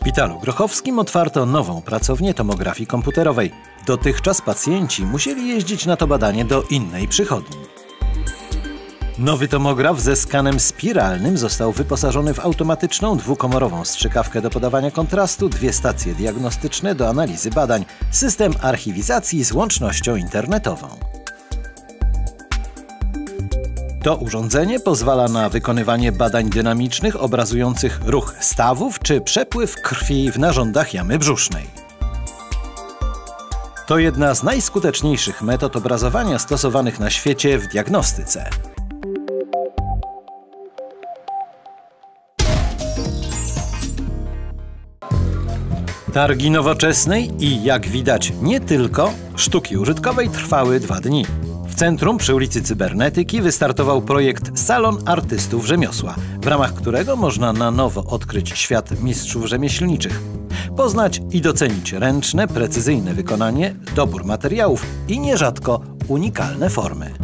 szpitalu grochowskim otwarto nową pracownię tomografii komputerowej. Dotychczas pacjenci musieli jeździć na to badanie do innej przychodni. Nowy tomograf ze skanem spiralnym został wyposażony w automatyczną dwukomorową strzykawkę do podawania kontrastu, dwie stacje diagnostyczne do analizy badań, system archiwizacji z łącznością internetową. To urządzenie pozwala na wykonywanie badań dynamicznych obrazujących ruch stawów czy przepływ krwi w narządach jamy brzusznej. To jedna z najskuteczniejszych metod obrazowania stosowanych na świecie w diagnostyce. Targi nowoczesnej i, jak widać, nie tylko sztuki użytkowej trwały dwa dni. Centrum przy ulicy Cybernetyki wystartował projekt Salon Artystów Rzemiosła, w ramach którego można na nowo odkryć świat mistrzów rzemieślniczych. Poznać i docenić ręczne, precyzyjne wykonanie, dobór materiałów i nierzadko unikalne formy.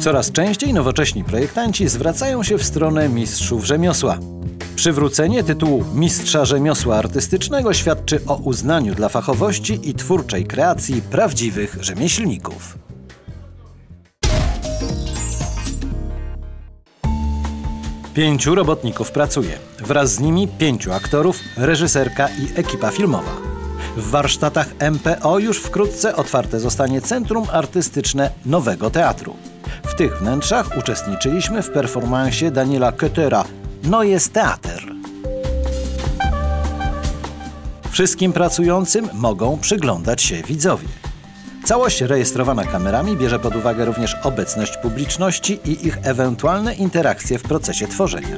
Coraz częściej nowocześni projektanci zwracają się w stronę mistrzów rzemiosła. Przywrócenie tytułu mistrza rzemiosła artystycznego świadczy o uznaniu dla fachowości i twórczej kreacji prawdziwych rzemieślników. Pięciu robotników pracuje. Wraz z nimi pięciu aktorów, reżyserka i ekipa filmowa. W warsztatach MPO już wkrótce otwarte zostanie Centrum Artystyczne Nowego Teatru. W tych wnętrzach uczestniczyliśmy w performansie Daniela Kötera No jest teatr. Wszystkim pracującym mogą przyglądać się widzowie. Całość rejestrowana kamerami bierze pod uwagę również obecność publiczności i ich ewentualne interakcje w procesie tworzenia.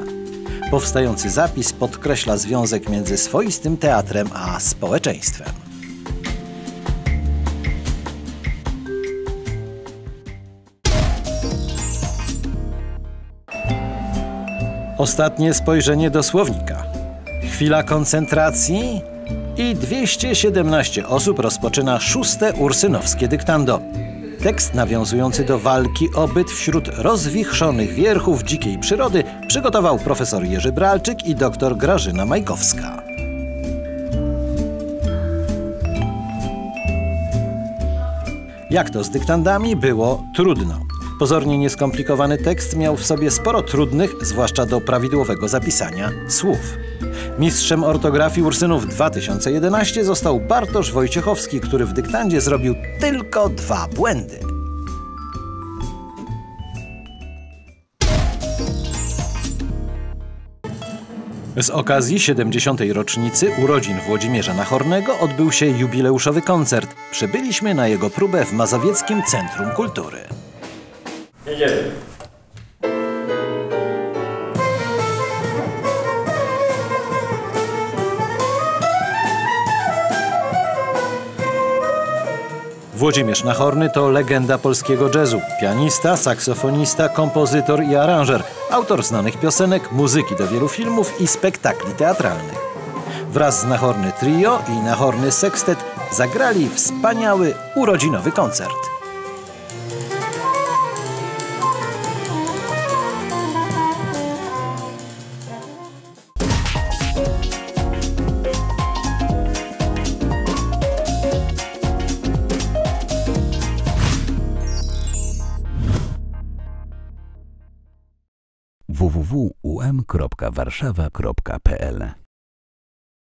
Powstający zapis podkreśla związek między swoistym teatrem a społeczeństwem. Ostatnie spojrzenie do słownika. Chwila koncentracji i 217 osób rozpoczyna szóste ursynowskie dyktando. Tekst nawiązujący do walki o byt wśród rozwichrzonych wierchów dzikiej przyrody przygotował profesor Jerzy Bralczyk i dr Grażyna Majkowska. Jak to z dyktandami było trudno. Pozornie nieskomplikowany tekst miał w sobie sporo trudnych, zwłaszcza do prawidłowego zapisania, słów. Mistrzem ortografii Ursynów 2011 został Bartosz Wojciechowski, który w dyktandzie zrobił tylko dwa błędy. Z okazji 70. rocznicy urodzin Włodzimierza Nachornego odbył się jubileuszowy koncert. Przybyliśmy na jego próbę w Mazowieckim Centrum Kultury. Jedziemy. Włodzimierz Nachorny to legenda polskiego jazzu. Pianista, saksofonista, kompozytor i aranżer. Autor znanych piosenek, muzyki do wielu filmów i spektakli teatralnych. Wraz z Nachorny Trio i Nachorny Sextet zagrali wspaniały urodzinowy koncert. www.um.warszawa.pl